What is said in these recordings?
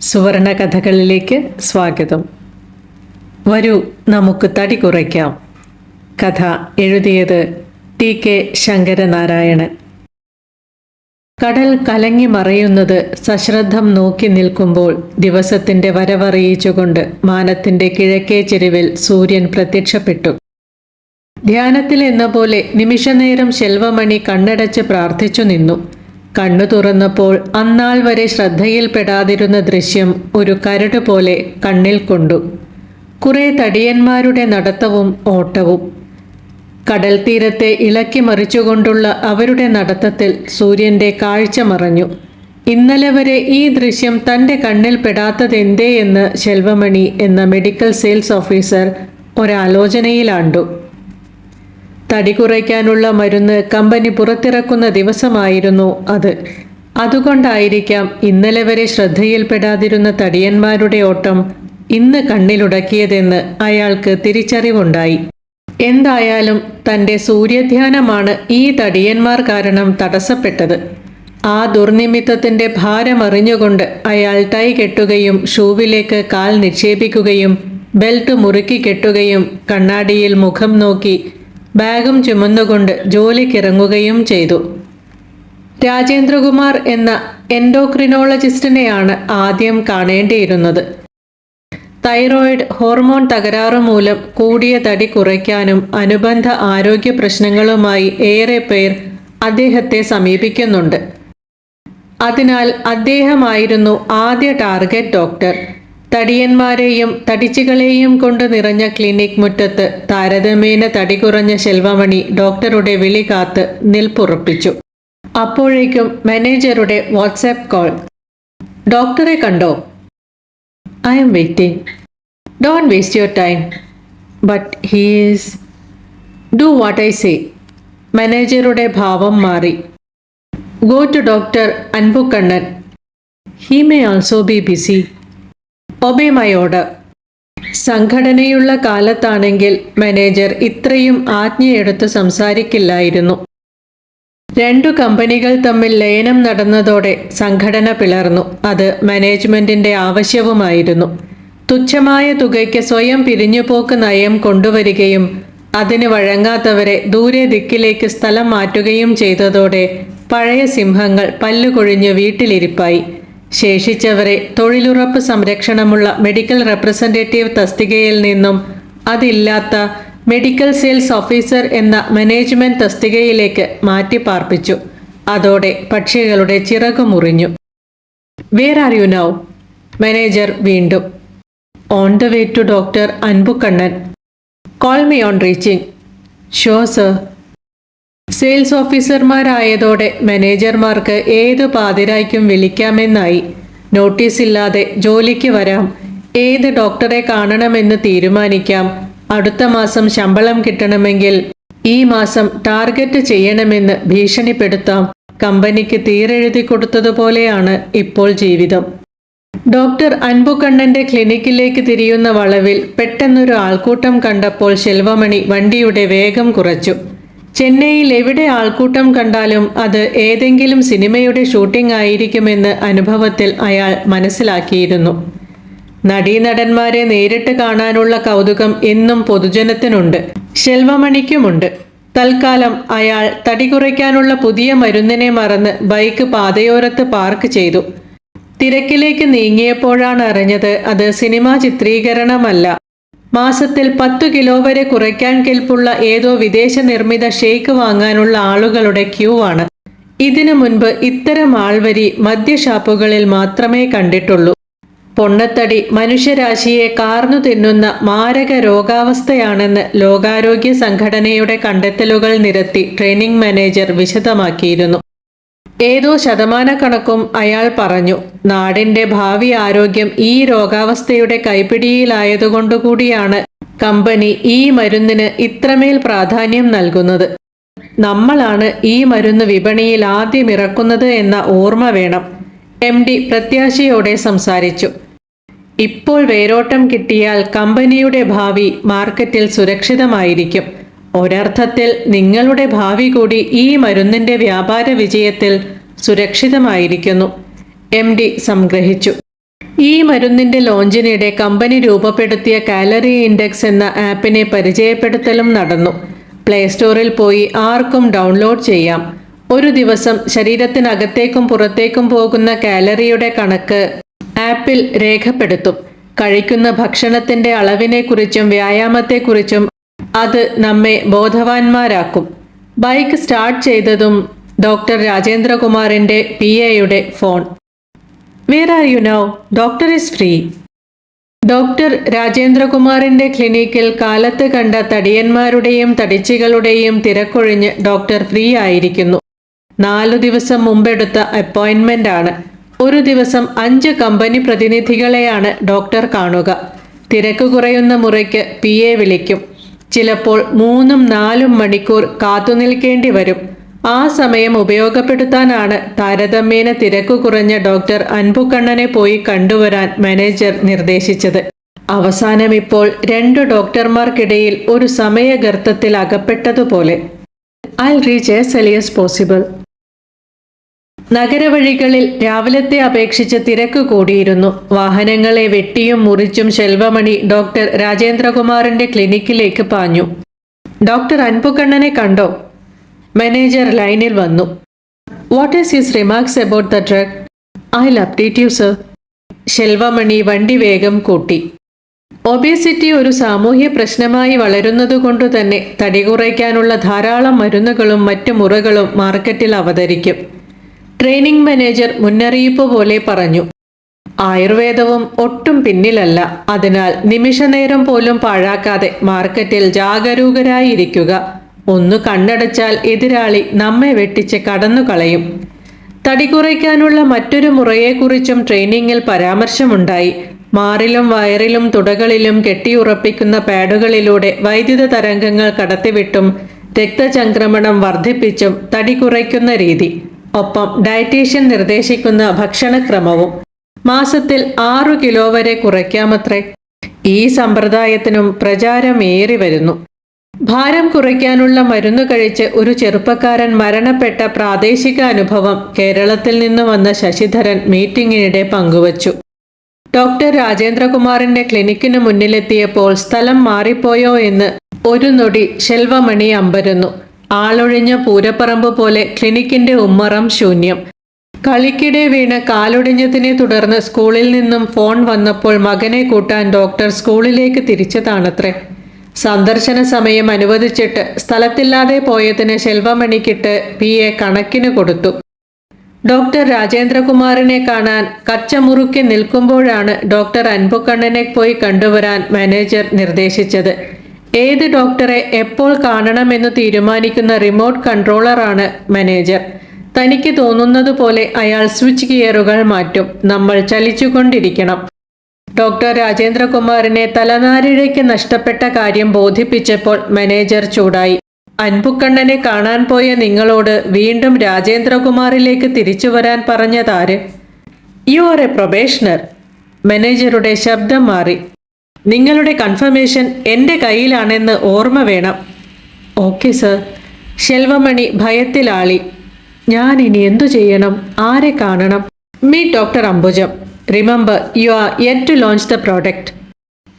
സുവർണ കഥകളിലേക്ക് സ്വാഗതം. വരൂ നമുക്ക് തടി കുറയ്ക്കാം. കഥ എഴുതിയത് ടി കെ ശങ്കരനാരായണൻ. കടൽ കലങ്ങി മറയുന്നത് സശ്രദ്ധം നോക്കി നിൽക്കുമ്പോൾ ദിവസത്തിന്റെ വരവറിയിച്ചുകൊണ്ട് മാനത്തിന്റെ കിഴക്കേ ചെരുവിൽ സൂര്യൻ പ്രത്യക്ഷപ്പെട്ടു. ധ്യാനത്തിൽ എന്ന പോലെ നിമിഷനേരം ശെൽവമണി കണ്ണടച്ച് പ്രാർത്ഥിച്ചു നിന്നു. കണ്ണു തുറന്നപ്പോൾ അന്നാൾ വരെ ശ്രദ്ധയിൽപ്പെടാതിരുന്ന ദൃശ്യം ഒരു കരട് പോലെ കണ്ണിൽ കൊണ്ടു. കുറേ തടിയന്മാരുടെ നടത്തവും ഓട്ടവും. കടൽ തീരത്തെ ഇളക്കി മറിച്ചുകൊണ്ടുള്ള അവരുടെ നടത്തത്തിൽ സൂര്യന്റെ കാഴ്ച മറഞ്ഞു. ഇന്നലെ വരെ ഈ ദൃശ്യം തന്റെ കണ്ണിൽ പെടാത്തതെന്തേ എന്ന് ശെൽവമണി എന്ന മെഡിക്കൽ സെയിൽസ് ഓഫീസർ ഒരാലോചനയിലാണ്ടു. തടി കുറയ്ക്കാനുള്ള മരുന്ന് കമ്പനി പുറത്തിറക്കുന്ന ദിവസമായിരുന്നു അത്. അതുകൊണ്ടായിരിക്കാം ഇന്നലെ വരെ ശ്രദ്ധയിൽപ്പെടാതിരുന്ന തടിയന്മാരുടെ ഓട്ടം ഇന്ന് കണ്ണിലുടക്കിയതെന്ന് അയാൾക്ക് തിരിച്ചറിവുണ്ടായി. എന്തായാലും തന്റെ സൂര്യധ്യാനമാണ് ഈ തടിയന്മാർ കാരണം തടസ്സപ്പെട്ടത്. ആ ദുർനിമിത്തത്തിന്റെ ഭാരമറിഞ്ഞുകൊണ്ട് അയാൾ ടൈ കെട്ടുകയും ഷൂവിലേക്ക് കാൽ നിക്ഷേപിക്കുകയും ബെൽറ്റ് മുറുക്കി കെട്ടുകയും കണ്ണാടിയിൽ മുഖം നോക്കി ബാഗും ചുമന്നുകൊണ്ട് ജോലിക്കിറങ്ങുകയും ചെയ്തു. രാജേന്ദ്രകുമാർ എന്ന എൻഡോക്രിനോളജിസ്റ്റിനെയാണ് ആദ്യം കാണേണ്ടിയിരുന്നത്. തൈറോയിഡ് ഹോർമോൺ തകരാറ് മൂലം കൂടിയ തടി കുറയ്ക്കാനും അനുബന്ധ ആരോഗ്യ പ്രശ്നങ്ങളുമായി ഏറെ പേർ അദ്ദേഹത്തെ സമീപിക്കുന്നുണ്ട്. അതിനാൽ അദ്ദേഹമായിരുന്നു ആദ്യ ടാർഗറ്റ് ഡോക്ടർ. തടിയന്മാരെയും തടിച്ചുകളെയും കൊണ്ട് നിറഞ്ഞ ക്ലിനിക് മുറ്റത്ത് താരതമ്യേന തടി കുറഞ്ഞ ശെൽവമണി ഡോക്ടറുടെ വിളി കാത്ത് നിൽപ്പുറപ്പിച്ചു. അപ്പോഴേക്കും മാനേജറുടെ വാട്സാപ്പ് കോൾ. ഡോക്ടറെ കണ്ടോ? I'm waiting. Don't waste your time. But he's do what I say. മാനേജറുടെ ഭാവം മാറി. Go to doctor Anbukannan he may also be busy. Obey my order സംഘടനയുള്ള കാലത്താണെങ്കിൽ മാനേജർ ഇത്രയും ആജ്ഞയെടുത്ത് സംസാരിക്കില്ലായിരുന്നു. രണ്ടു കമ്പനികൾ തമ്മിൽ ലയനം നടന്നതോടെ സംഘടന പിളർന്നു. അത് മാനേജ്മെന്റിന്റെ ആവശ്യവുമായിരുന്നു. തുച്ഛമായ തുകയ്ക്ക് സ്വയം പിരിഞ്ഞുപോക്ക് നയം കൊണ്ടുവരികയും അതിന് വഴങ്ങാത്തവരെ ദൂരെ ദിക്കിലേക്ക് സ്ഥലം മാറ്റുകയും ചെയ്തതോടെ പഴയ സിംഹങ്ങൾ പല്ലുകൊഴിഞ്ഞ് വീട്ടിലിരിപ്പായി. ശേഷിച്ചവരെ തൊഴിലുറപ്പ് സംരക്ഷണമുള്ള മെഡിക്കൽ റെപ്രസെന്റേറ്റീവ് തസ്തികയിൽ നിന്നും അതില്ലാത്ത മെഡിക്കൽ സെയിൽസ് ഓഫീസർ എന്ന മാനേജ്മെന്റ് തസ്തികയിലേക്ക് മാറ്റി പാർപ്പിച്ചു. അതോടെ പക്ഷികളുടെ ചിറകു മുറിഞ്ഞു. Where are you now manager വീണ്ടും. On the way to doctor Anbukannan call me on reaching sure sir sales ഓഫീസർമാരായതോടെ മാനേജർമാർക്ക് ഏത് പാതിരായ്ക്കും വിളിക്കാമെന്നായി. നോട്ടീസ് ഇല്ലാതെ ജോലിക്ക് വരാം. ഏത് ഡോക്ടറെ കാണണമെന്ന് തീരുമാനിക്കാം. അടുത്ത മാസം ശമ്പളം കിട്ടണമെങ്കിൽ ഈ മാസം ടാർഗറ്റ് ചെയ്യണമെന്ന് ഭീഷണിപ്പെടുത്താം. കമ്പനിക്ക് തീരെഴുതി കൊടുത്തതുപോലെയാണ് ഇപ്പോൾ ജീവിതം. ഡോക്ടർ അൻപുകണ്ണന്റെ ക്ലിനിക്കിലേക്ക് തിരിയുന്ന വളവിൽ പെട്ടെന്നൊരു ആൾക്കൂട്ടം കണ്ടപ്പോൾ ശെൽവമണി വണ്ടിയുടെ വേഗം കുറച്ചു. ചെന്നൈയിൽ എവിടെ ആൾക്കൂട്ടം കണ്ടാലും അത് ഏതെങ്കിലും സിനിമയുടെ ഷൂട്ടിംഗ് ആയിരിക്കുമെന്ന് അനുഭവത്തിൽ അയാൾ മനസ്സിലാക്കിയിരുന്നു. നടീനടന്മാരെ നേരിട്ട് കാണാനുള്ള കൗതുകം എന്നും പൊതുജനത്തിനുണ്ട്. ശെൽവമണിക്കുമുണ്ട്. തൽക്കാലം അയാൾ തടി കുറയ്ക്കാനുള്ള പുതിയ മരുന്നിനെ മറന്ന് ബൈക്ക് പാതയോരത്ത് പാർക്ക് ചെയ്തു. തിരക്കിലേക്ക് നീങ്ങിയപ്പോഴാണ് അറിഞ്ഞത് അത് സിനിമാ ചിത്രീകരണമല്ല. മാസത്തിൽ പത്തു കിലോ വരെ കുറയ്ക്കാൻ കെൽപ്പുള്ള ഏതോ വിദേശ നിർമ്മിത ഷേക്ക് വാങ്ങാനുള്ള ആളുകളുടെ ക്യൂ ആണ്. ഇതിനു മുൻപ് ഇത്തരം ആൾവരി മദ്യഷാപ്പുകളിൽ മാത്രമേ കണ്ടിട്ടുള്ളൂ. പൊണ്ണത്തടി മനുഷ്യരാശിയെ കാർന്നു തിന്നുന്ന മാരക രോഗാവസ്ഥയാണെന്ന് ലോകാരോഗ്യ സംഘടനയുടെ കണ്ടെത്തലുകൾ നിരത്തി ട്രെയിനിംഗ് മാനേജർ വിശദമാക്കിയിരുന്നു. ഏതോ ശതമാനക്കണക്കും അയാൾ പറഞ്ഞു നാടിന്റെ ഭാവി ആരോഗ്യം ഈ രോഗാവസ്ഥയുടെ കൈപ്പിടിയിലായതുകൊണ്ടുകൂടിയാണ് കമ്പനി ഈ മരുന്നിന് ഇത്രമേൽ പ്രാധാന്യം നൽകുന്നത്. നമ്മളാണ് ഈ മരുന്ന് വിപണിയിൽ ആദ്യം ഇറക്കുന്നത് എന്ന ഓർമ്മ വേണം എം ഡി പ്രത്യാശയോടെ സംസാരിച്ചു. ഇപ്പോൾ വേരോട്ടം കിട്ടിയാൽ കമ്പനിയുടെ ഭാവി മാർക്കറ്റിൽ സുരക്ഷിതമായിരിക്കും. ഒരർത്ഥത്തിൽ നിങ്ങളുടെ ഭാവി കൂടി ഈ മരുന്നിന്റെ വ്യാപാര വിജയത്തിൽ സുരക്ഷിതമായിരിക്കുന്നു. എം ഡി സംഗ്രഹിച്ചു. ഈ മരുന്നിന്റെ ലോഞ്ചിനിടെ കമ്പനി രൂപപ്പെടുത്തിയ കാലറി ഇൻഡെക്സ് എന്ന ആപ്പിനെ പരിചയപ്പെടുത്തലും നടന്നു. പ്ലേ സ്റ്റോറിൽ പോയി ആർക്കും ഡൗൺലോഡ് ചെയ്യാം. ഒരു ദിവസം ശരീരത്തിനകത്തേക്കും പുറത്തേക്കും പോകുന്ന കാലറിയുടെ കണക്ക് ആപ്പിൽ രേഖപ്പെടുത്തും. കഴിക്കുന്ന ഭക്ഷണത്തിന്റെ അളവിനെക്കുറിച്ചും വ്യായാമത്തെക്കുറിച്ചും അത് നമ്മെ ബോധവാന്മാരാക്കും. ബൈക്ക് സ്റ്റാർട്ട് ചെയ്തതും ഡോക്ടർ രാജേന്ദ്രകുമാറിന്റെ പി എയുടെ phone. Where are you now doctor is free doctor രാജേന്ദ്രകുമാറിന്റെ ക്ലിനിക്കിൽ കാലത്ത് കണ്ട തടിയന്മാരുടെയും തടിച്ചികളുടെയും തിരക്കൊഴിഞ്ഞ് ഡോക്ടർ ഫ്രീ ആയിരിക്കുന്നു. നാലു ദിവസം മുമ്പെടുത്ത അപ്പോയിന്റ്മെന്റ് ആണ്. ഒരു ദിവസം അഞ്ച് കമ്പനി പ്രതിനിധികളെയാണ് ഡോക്ടർ കാണുക. തിരക്ക് കുറയുന്ന മുറയ്ക്ക് പി വിളിക്കും. ചിലപ്പോൾ മൂന്നും നാലും മണിക്കൂർ കാത്തുനിൽക്കേണ്ടി വരും ആ സമയം ഉപയോഗപ്പെടുത്താനാണ് താരതമ്യേന തിരക്കു കുറഞ്ഞ ഡോക്ടർ അൻപുക്കണ്ണനെ പോയി കണ്ടുവരാൻ മാനേജർ നിർദ്ദേശിച്ചത്. അവസാനം ഇപ്പോൾ രണ്ടു ഡോക്ടർമാർക്കിടയിൽ ഒരു സമയഗർത്തത്തിൽ അകപ്പെട്ടതുപോലെ I reach as early as possible നഗരവഴികളിൽ രാവിലത്തെ അപേക്ഷിച്ച് തിരക്ക് കൂടിയിരുന്നു. വാഹനങ്ങളെ വെട്ടിയും മുറിച്ചും ശെൽവമണി ഡോക്ടർ രാജേന്ദ്രകുമാറിന്റെ ക്ലിനിക്കിലേക്ക് പാഞ്ഞു. ഡോക്ടർ അൻപുക്കണ്ണനെ കണ്ടോ? മാനേജർ ലൈനിൽ വന്നു. What is his remarks about the drug I update you sir Selvamani വണ്ടി വേഗം കൂട്ടി. ഒബേസിറ്റി ഒരു സാമൂഹ്യ പ്രശ്നമായി വളരുന്നതുകൊണ്ട് തന്നെ തടി കുറയ്ക്കാനുള്ള ധാരാളം മരുന്നുകളും മറ്റു മുറകളും മാർക്കറ്റിൽ അവതരിക്കും. ട്രെയിനിംഗ് മാനേജർ മുന്നറിയിപ്പ് പോലെ പറഞ്ഞു. ആയുർവേദവും ഒട്ടും പിന്നിലല്ല. അതിനാൽ നിമിഷനേരം പോലും പാഴാക്കാതെ മാർക്കറ്റിൽ ജാഗരൂകരായിരിക്കുക. ഒന്ന് കണ്ണടച്ചാൽ എതിരാളി നമ്മെ വെട്ടിച്ച് കടന്നു കളയും തടി കുറയ്ക്കാനുള്ള മറ്റൊരു മുറയെക്കുറിച്ചും ട്രെയിനിങ്ങിൽ പരാമർശമുണ്ടായി. മാറിലും വയറിലും തുടകളിലും കെട്ടിയുറപ്പിക്കുന്ന പാഡുകളിലൂടെ വൈദ്യുത തരംഗങ്ങൾ കടത്തിവിട്ടും രക്തചംക്രമണം വർദ്ധിപ്പിച്ചും തടി കുറയ്ക്കുന്ന രീതി. ഒപ്പം ഡയറ്റീഷ്യൻ നിർദ്ദേശിക്കുന്ന ഭക്ഷണക്രമവും മാസത്തിൽ ആറു കിലോ വരെ കുറയ്ക്കാമത്രേ. ഈ സമ്പ്രദായത്തിനും പ്രചാരമേറി വരുന്നു. ഭാരം കുറയ്ക്കാനുള്ള മരുന്ന് കഴിച്ച് ഒരു ചെറുപ്പക്കാരൻ മരണപ്പെട്ട പ്രാദേശിക അനുഭവം കേരളത്തിൽ നിന്ന് വന്ന ശശിധരൻ മീറ്റിംഗിനിടെ പങ്കുവച്ചു. ഡോക്ടർ രാജേന്ദ്രകുമാറിന്റെ ക്ലിനിക്കിന് മുന്നിലെത്തിയപ്പോൾ സ്ഥലം മാറിപ്പോയോ എന്ന് ഒരു നൊടി ശെൽവമണി അമ്പരുന്നു. ആളൊഴിഞ്ഞ പൂരപ്പറമ്പ് പോലെ ക്ലിനിക്കിന്റെ ഉമ്മറം ശൂന്യം. കളിക്കിടെ വീണ് കാലൊടിഞ്ഞതിനെ തുടർന്ന് സ്കൂളിൽ നിന്നും ഫോൺ വന്നപ്പോൾ മകനെ കൂട്ടാൻ ഡോക്ടർ സ്കൂളിലേക്ക് തിരിച്ചതാണത്രേ. സന്ദർശന സമയം അനുവദിച്ചിട്ട് സ്ഥലത്തില്ലാതെ പോയതിന് ശെൽവമണിക്കിട്ട് പി എ കണക്കിന് കൊടുത്തു. ഡോക്ടർ രാജേന്ദ്രകുമാറിനെ കാണാൻ കച്ചമുറുക്കി നിൽക്കുമ്പോഴാണ് ഡോക്ടർ അൻപുക്കണ്ണനെ പോയി കണ്ടുവരാൻ മാനേജർ നിർദ്ദേശിച്ചത്. ഏത് ഡോക്ടറെ എപ്പോൾ കാണണമെന്ന് തീരുമാനിക്കുന്ന റിമോട്ട് കൺട്രോളറാണ് മാനേജർ. തനിക്ക് തോന്നുന്നത് പോലെ അയാൾ സ്വിച്ച് ഗിയറുകൾ മാറ്റും. നമ്മൾ ചലിച്ചുകൊണ്ടിരിക്കണം. ഡോക്ടർ രാജേന്ദ്രകുമാറിനെ തലനാരിഴയ്ക്ക് നഷ്ടപ്പെട്ട കാര്യം ബോധിപ്പിച്ചപ്പോൾ മാനേജർ ചൂടായി. അൻപുക്കണ്ണനെ കാണാൻ പോയ നിങ്ങളോട് വീണ്ടും രാജേന്ദ്രകുമാറിലേക്ക് തിരിച്ചു വരാൻ പറഞ്ഞതാര്? You are a probationer. മാനേജറുടെ ശബ്ദം മാറി. നിങ്ങളുടെ കൺഫർമേഷൻ എന്റെ കയ്യിലാണെന്ന് ഓർമ്മ വേണം. ഓക്കെ സർ ശെൽവമണി ഭയത്തിലാളി. ഞാൻ ഇനി എന്തു ചെയ്യണം? ആരെ കാണണം? Meet doctor Ambujam. Remember you are yet to launch the product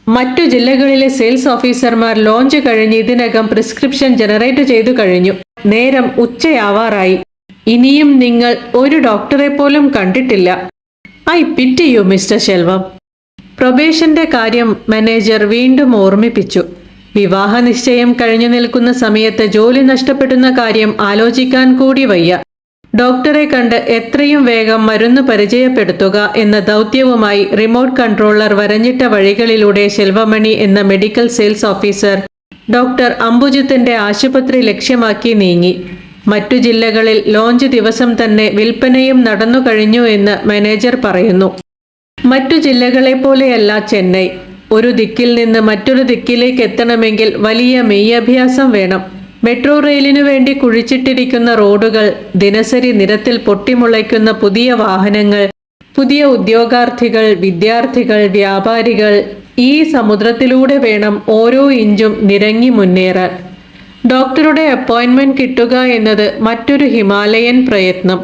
മറ്റു ജില്ലകളിലെ സെയിൽസ് ഓഫീസർമാർ ലോഞ്ച് കഴിഞ്ഞ് ഇതിനകം പ്രിസ്ക്രിപ്ഷൻ ജനറേറ്റ് ചെയ്തു കഴിഞ്ഞു. നേരം ഉച്ചയാവാറായി. ഇനിയും നിങ്ങൾ ഒരു ഡോക്ടറെ പോലും കണ്ടിട്ടില്ല. I pity you mister Selvam. പ്രൊബേഷന്റെ കാര്യം മാനേജർ വീണ്ടും ഓർമ്മിപ്പിച്ചു. വിവാഹ നിശ്ചയം കഴിഞ്ഞു നിൽക്കുന്ന സമയത്ത് ജോലി നഷ്ടപ്പെടുന്ന കാര്യം ആലോചിക്കാൻ കൂടി വയ്യ. ഡോക്ടറെ കണ്ട് എത്രയും വേഗം മരുന്ന് പരിചയപ്പെടുത്തുക എന്ന ദൗത്യവുമായി റിമോട്ട് കൺട്രോളർ വരഞ്ഞിട്ട വഴികളിലൂടെ ശെൽവമണി എന്ന മെഡിക്കൽ സെയിൽസ് ഓഫീസർ ഡോക്ടർ അംബുജിത്തിന്റെ ആശുപത്രി ലക്ഷ്യമാക്കി നീങ്ങി. മറ്റു ജില്ലകളിൽ ലോഞ്ച് ദിവസം തന്നെ വിൽപ്പനയും നടന്നു കഴിഞ്ഞു എന്ന് മാനേജർ പറയുന്നു. മറ്റു ജില്ലകളെ പോലെയല്ല ചെന്നൈ. ഒരു ദിക്കിൽ നിന്ന് മറ്റൊരു ദിക്കിലേക്ക് എത്തണമെങ്കിൽ വലിയ മെയ്യഭ്യാസം വേണം. മെട്രോ റെയിലിനു വേണ്ടി കുഴിച്ചിട്ടിരിക്കുന്ന റോഡുകൾ ദിനസരി നിരത്തിൽ പൊട്ടിമുളയ്ക്കുന്ന പുതിയ വാഹനങ്ങൾ പുതിയ ഉദ്യോഗാർത്ഥികൾ വിദ്യാർത്ഥികൾ വ്യാപാരികൾ ഈ സമുദ്രത്തിലൂടെ വേണം ഓരോ ഇഞ്ചും നിരങ്ങി മുന്നേറാൻ. ഡോക്ടറുടെ അപ്പോയിന്റ്മെന്റ് കിട്ടുക എന്നത് മറ്റൊരു ഹിമാലയൻ പ്രയത്നം.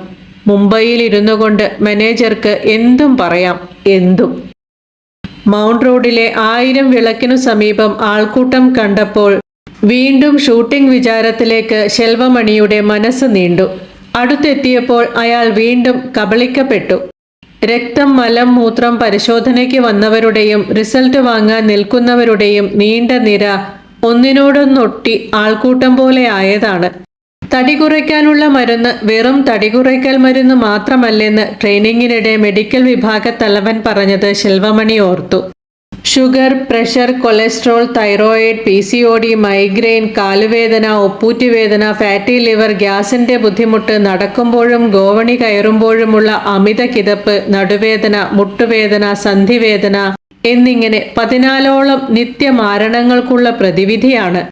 മുംബൈയിൽ ഇരുന്നു കൊണ്ട് മാനേജർക്ക് എന്തും പറയാം. എന്തും. മൗണ്ട് റോഡിലെ ആയിരം വിളക്കിനു സമീപം ആൾക്കൂട്ടം കണ്ടപ്പോൾ വീണ്ടും ഷൂട്ടിംഗ് വിചാരത്തിലേക്ക് ശെൽവമണിയുടെ മനസ്സ് നീണ്ടു. അടുത്തെത്തിയപ്പോൾ അയാൾ വീണ്ടും കബളിക്കപ്പെട്ടു. രക്തം മലം മൂത്രം പരിശോധനയ്ക്ക് വന്നവരുടെയും റിസൾട്ട് വാങ്ങാൻ നിൽക്കുന്നവരുടെയും നീണ്ട നിര ഒന്നിനോടൊന്നൊട്ടി ആൾക്കൂട്ടം പോലെ ആയതാണ്. തടി കുറയ്ക്കാനുള്ള മരുന്ന് വെറും തടി കുറയ്ക്കൽ മരുന്ന് മാത്രമല്ലെന്ന് ട്രെയിനിങ്ങിനിടെ മെഡിക്കൽ വിഭാഗ തലവൻ പറഞ്ഞത് ശെൽവമണി ഓർത്തു. Sugar pressure cholesterol thyroid P C O D migraine കാലുവേദന ഒപ്പൂറ്റുവേദന ഫാറ്റി ലിവർ ഗ്യാസിന്റെ ബുദ്ധിമുട്ട് നടക്കുമ്പോഴും ഗോവണി കയറുമ്പോഴുമുള്ള അമിത കിതപ്പ് നടുവേദന മുട്ടുവേദന സന്ധിവേദന എന്നിങ്ങനെ പതിനാലോളം നിത്യമാരണങ്ങൾക്കുള്ള പ്രതിവിധിയാണ്.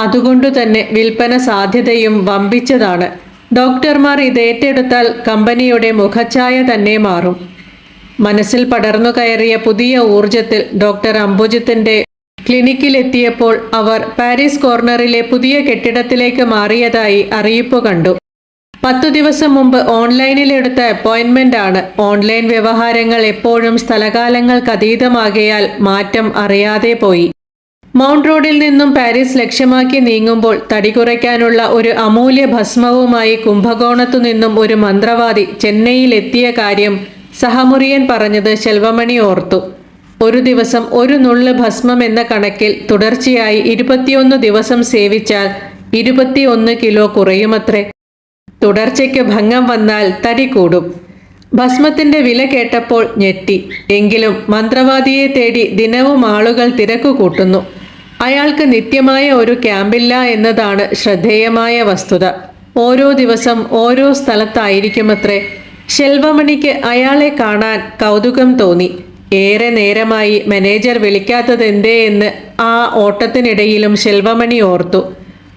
അതുകൊണ്ടുതന്നെ വിൽപ്പന സാധ്യതയും വമ്പിച്ചതാണ്. ഡോക്ടർമാർ ഇത് ഏറ്റെടുത്താൽ കമ്പനിയുടെ മുഖച്ഛായ തന്നെ മാറും. മനസ്സിൽ പടർന്നു കയറിയ പുതിയ ഊർജത്തിൽ ഡോക്ടർ അംബുജിത്തിന്റെ ക്ലിനിക്കിലെത്തിയപ്പോൾ അവർ പാരീസ് കോർണറിലെ പുതിയ കെട്ടിടത്തിലേക്ക് മാറിയതായി അറിയിപ്പ് കണ്ടു. പത്തു ദിവസം മുമ്പ് ഓൺലൈനിൽ എടുത്ത അപ്പോയിന്റ്മെന്റ് ആണ്. ഓൺലൈൻ വ്യവഹാരങ്ങൾ എപ്പോഴും സ്ഥലകാലങ്ങൾക്കതീതമാകയാൽ മാറ്റം അറിയാതെ പോയി. മൗണ്ട് റോഡിൽ നിന്നും പാരീസ് ലക്ഷ്യമാക്കി നീങ്ങുമ്പോൾ തടി കുറയ്ക്കാനുള്ള ഒരു അമൂല്യ ഭസ്മവുമായി കുംഭകോണത്തു നിന്നും ഒരു മന്ത്രവാദി ചെന്നൈയിലെത്തിയ കാര്യം സഹമുറിയൻ പറഞ്ഞത് ശെൽവമണി ഓർത്തു. ഒരു ദിവസം ഒരു നുള്ള് ഭസ്മം എന്ന കണക്കിൽ തുടർച്ചയായി ഇരുപത്തിയൊന്ന് ദിവസം സേവിച്ചാൽ ഇരുപത്തിയൊന്ന് കിലോ കുറയുമത്രേ. തുടർച്ചയ്ക്ക് ഭംഗം വന്നാൽ തടി കൂടും. ഭസ്മത്തിന്റെ വില കേട്ടപ്പോൾ ഞെട്ടി. എങ്കിലും മന്ത്രവാദിയെ തേടി ദിനവും ആളുകൾ തിരക്കു കൂട്ടുന്നു അയാൾക്ക് നിത്യമായ ഒരു ക്യാമ്പില്ല എന്നതാണ് ശ്രദ്ധേയമായ വസ്തുത. ഓരോ ദിവസം ഓരോ സ്ഥലത്തായിരിക്കുമത്രേ. ശെൽവമണിക്ക് അയാളെ കാണാൻ കൗതുകം തോന്നി. ഏറെ നേരമായി മാനേജർ വിളിക്കാത്തതെന്തേ എന്ന് ആ ഓട്ടത്തിനിടയിലും ശെൽവമണി ഓർത്തു.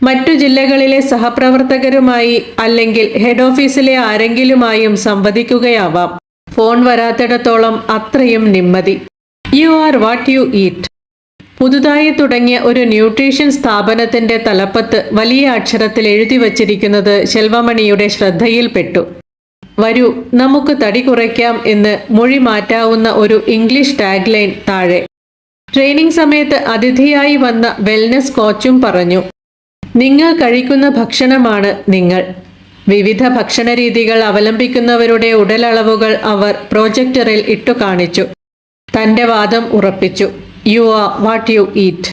മറ്റു ജില്ലകളിലെ സഹപ്രവർത്തകരുമായി അല്ലെങ്കിൽ ഹെഡ് ഓഫീസിലെ ആരെങ്കിലുമായും സംവദിക്കുകയാവാം. ഫോൺ വരാത്തിടത്തോളം അത്രയും നിമ്മതി. You are what you eat. പുതുതായി തുടങ്ങിയ ഒരു ന്യൂട്രീഷൻ സ്ഥാപനത്തിന്റെ തലപ്പത്ത് വലിയ അക്ഷരത്തിൽ എഴുതി വച്ചിരിക്കുന്നത് ശെൽവമണിയുടെ ശ്രദ്ധയിൽപ്പെട്ടു. വരൂ നമുക്ക് തടി കുറയ്ക്കാം എന്ന് മൊഴി മാറ്റാവുന്ന ഒരു ഇംഗ്ലീഷ് ടാഗ് ലൈൻ താഴെ. ട്രെയിനിങ് സമയത്ത് അതിഥിയായി വന്ന വെൽനസ് കോച്ചും പറഞ്ഞു നിങ്ങൾ കഴിക്കുന്ന ഭക്ഷണമാണ് നിങ്ങൾ. വിവിധ ഭക്ഷണ രീതികൾ അവലംബിക്കുന്നവരുടെ ഉടലളവുകൾ അവർ പ്രോജക്ടറിൽ ഇട്ടു കാണിച്ചു. തന്റെ വാദം ഉറപ്പിച്ചു. You are what you eat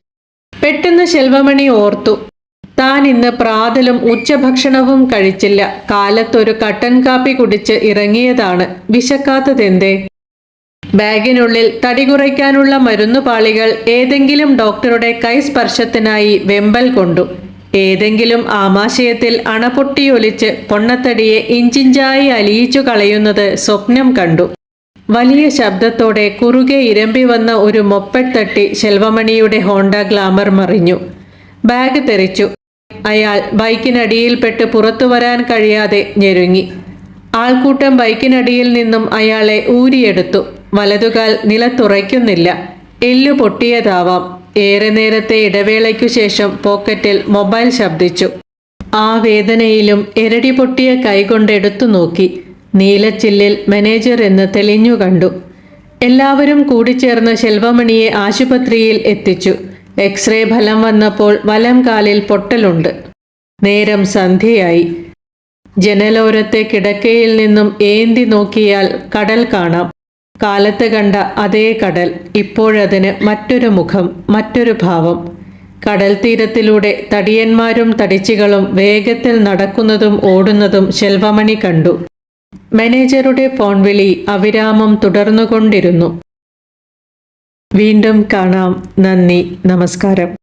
പെട്ടെന്ന് ശെൽവമണി ഓർത്തു. താൻ ഇന്ന് പ്രാതലും ഉച്ചഭക്ഷണവും കഴിച്ചില്ല. കാലത്തൊരു കട്ടൻ കാപ്പി കുടിച്ച് ഇറങ്ങിയതാണ്. വിശക്കാത്തതെന്തേ? ബാഗിനുള്ളിൽ തടി കുറയ്ക്കാനുള്ള മരുന്നുപാളികൾ ഏതെങ്കിലും ഡോക്ടറുടെ കൈസ്പർശത്തിനായി വെമ്പൽ കൊണ്ടു. ഏതെങ്കിലും ആമാശയത്തിൽ അണപൊട്ടിയൊലിച്ച് പൊണ്ണത്തടിയെ ഇഞ്ചിഞ്ചായി അലിയിച്ചു കളയുന്നത് സ്വപ്നം കണ്ടു. വലിയ ശബ്ദത്തോടെ കുറുകെ ഇരമ്പി വന്ന ഒരു തട്ടി ശെൽവമണിയുടെ ഹോണ്ട ഗ്ലാമർ മറിഞ്ഞു. ബാഗ് തെറിച്ചു. അയാൾ ബൈക്കിനടിയിൽപ്പെട്ട് പുറത്തു വരാൻ കഴിയാതെ ഞെരുങ്ങി. ആൾക്കൂട്ടം ബൈക്കിനടിയിൽ നിന്നും അയാളെ ഊരിയെടുത്തു. വലതുകാൽ നിലത്തുറയ്ക്കുന്നില്ല എല്ലു പൊട്ടിയതാവാം. ഏറെ നേരത്തെ ഇടവേളയ്ക്കു ശേഷം പോക്കറ്റിൽ മൊബൈൽ ശബ്ദിച്ചു. ആ വേദനയിലും എരടി പൊട്ടിയ കൈകൊണ്ടെടുത്തു നോക്കി. നീലച്ചില്ലിൽ മാനേജർ എന്ന് തെളിഞ്ഞു കണ്ടു. എല്ലാവരും കൂടിച്ചേർന്ന് ശെൽവമണിയെ ആശുപത്രിയിൽ എത്തിച്ചു. എക്സ്റേ ഫലം വന്നപ്പോൾ വലം കാലിൽ പൊട്ടലുണ്ട്. നേരം സന്ധ്യയായി. ജനലോരത്തെ കിടക്കയിൽ നിന്നും ഏന്തി നോക്കിയാൽ കടൽ കാണാം. കാലത്ത് കണ്ട അതേ കടൽ ഇപ്പോഴതിന് മറ്റൊരു മുഖം മറ്റൊരു ഭാവം. കടൽ തീരത്തിലൂടെ തടിയന്മാരും തടിച്ചികളും വേഗത്തിൽ നടക്കുന്നതും ഓടുന്നതും ശെൽവമണി കണ്ടു. മാനേജറുടെ ഫോൺ വിളി അവിരാമം തുടർന്നുകൊണ്ടിരുന്നു. വീണ്ടും കാണാം. നന്ദി. നമസ്കാരം.